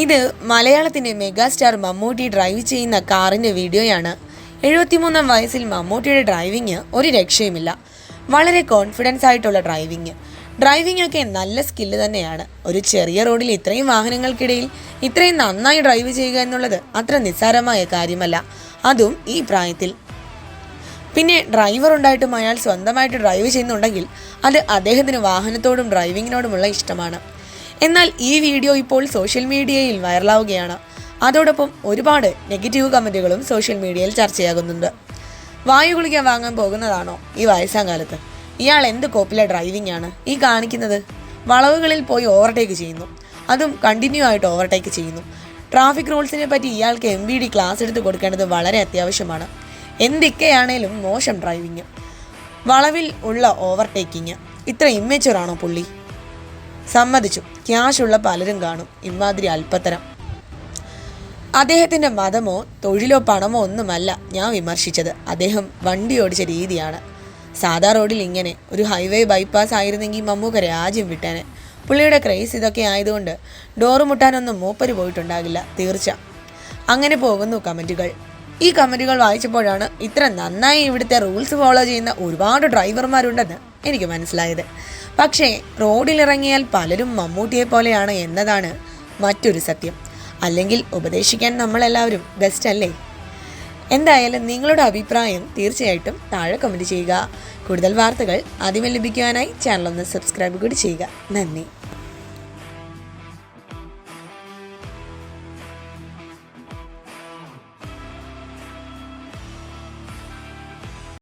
ഇത് മലയാളത്തിന്റെ megastar Mammootty drive ചെയ്യുന്ന കാറിന്റെ വീഡിയോയാണ്. എഴുപത്തിമൂന്നാം വയസ്സിൽ മമ്മൂട്ടിയുടെ ഡ്രൈവിങ് ഒരു രക്ഷയുമില്ല. വളരെ കോൺഫിഡൻസ് ആയിട്ടുള്ള ഡ്രൈവിങ് ഡ്രൈവിംഗ് ഒക്കെ നല്ല സ്കില്ല് തന്നെയാണ്. ഒരു ചെറിയ റോഡിൽ ഇത്രയും വാഹനങ്ങൾക്കിടയിൽ ഇത്രയും നന്നായി ഡ്രൈവ് ചെയ്യുക എന്നുള്ളത് അത്ര നിസ്സാരമായ കാര്യമല്ല. അതും ഈ പ്രായത്തിൽ. പിന്നെ ഡ്രൈവർ ഉണ്ടായിട്ടും അയാൾ സ്വന്തമായിട്ട് ഡ്രൈവ് ചെയ്യുന്നുണ്ടെങ്കിൽ അത് അദ്ദേഹത്തിന് വാഹനത്തോടും ഡ്രൈവിങ്ങിനോടുമുള്ള ഇഷ്ടമാണ്. എന്നാൽ ഈ വീഡിയോ ഇപ്പോൾ സോഷ്യൽ മീഡിയയിൽ വൈറലാവുകയാണ്. അതോടൊപ്പം ഒരുപാട് നെഗറ്റീവ് കമന്റുകളും സോഷ്യൽ മീഡിയയിൽ ചർച്ചയാകുന്നുണ്ട്. വായു കുളിക്കാൻ വാങ്ങാൻ പോകുന്നതാണോ ഈ വയസ്സാം കാലത്ത് ഇയാൾ എന്ത് കോപ്പിലെ ഡ്രൈവിംഗ് ആണ്? ഈ കാണിക്കുന്നത്? വളവുകളിൽ പോയി ഓവർടേക്ക് ചെയ്യുന്നു. അതും കണ്ടിന്യൂ ആയിട്ട് ഓവർടേക്ക് ചെയ്യുന്നു. ട്രാഫിക് റൂൾസിനെ പറ്റി ഇയാൾക്ക് എം ഡി ക്ലാസ് എടുത്ത് കൊടുക്കേണ്ടത് വളരെ അത്യാവശ്യമാണ്. എന്തൊക്കെയാണേലും മോശം ഡ്രൈവിങ് വളവിൽ ഉള്ള ഓവർടേക്കിങ് ഇത്ര ഇമ്മച്ചുറാണോ പുള്ളി? സമ്മതിച്ചു. ക്യാഷുള്ള പലരും കാണും. ഇമാതിരി അല്പത്തരം. അദ്ദേഹത്തിന്റെ മതമോ തൊഴിലോ പണമോ ഒന്നുമല്ല ഞാൻ വിമർശിച്ചത്. അദ്ദേഹം വണ്ടി ഓടിച്ച രീതിയാണ്. സാധാ റോഡിൽ ഇങ്ങനെ. ഒരു ഹൈവേ ബൈപ്പാസ് ആയിരുന്നെങ്കിൽ മമ്മൂക്ക രാജ്യം വിട്ടേനെ. പുള്ളിയുടെ ക്രൈസ് ഇതൊക്കെ ആയതുകൊണ്ട് ഡോറ് മുട്ടാനൊന്നും മൂപ്പര് പോയിട്ടുണ്ടാകില്ല. തീർച്ച. അങ്ങനെ പോകുന്നു കമന്റുകൾ ഈ കമന്റുകൾ വായിച്ചപ്പോഴാണ് ഇത്ര നന്നായി ഇവിടുത്തെ റൂൾസ് ഫോളോ ചെയ്യുന്ന ഒരുപാട് ഡ്രൈവർമാരുണ്ടെന്ന് എനിക്ക് മനസ്സിലായത്. പക്ഷേ റോഡിലിറങ്ങിയാൽ പലരും മമ്മൂട്ടിയെ പോലെയാണ് എന്നതാണ് മറ്റൊരു സത്യം. അല്ലെങ്കിൽ ഉപദേശിക്കാൻ നമ്മളെല്ലാവരും ബെസ്റ്റ് അല്ലേ? എന്തായാലും നിങ്ങളുടെ അഭിപ്രായം തീർച്ചയായിട്ടും താഴെ കമന്റ് ചെയ്യുക. കൂടുതൽ വാർത്തകൾ ആദ്യമേ ലഭിക്കുവാനായി ചാനൽ ഒന്ന് സബ്സ്ക്രൈബ് കൂടി ചെയ്യുക. നന്ദി.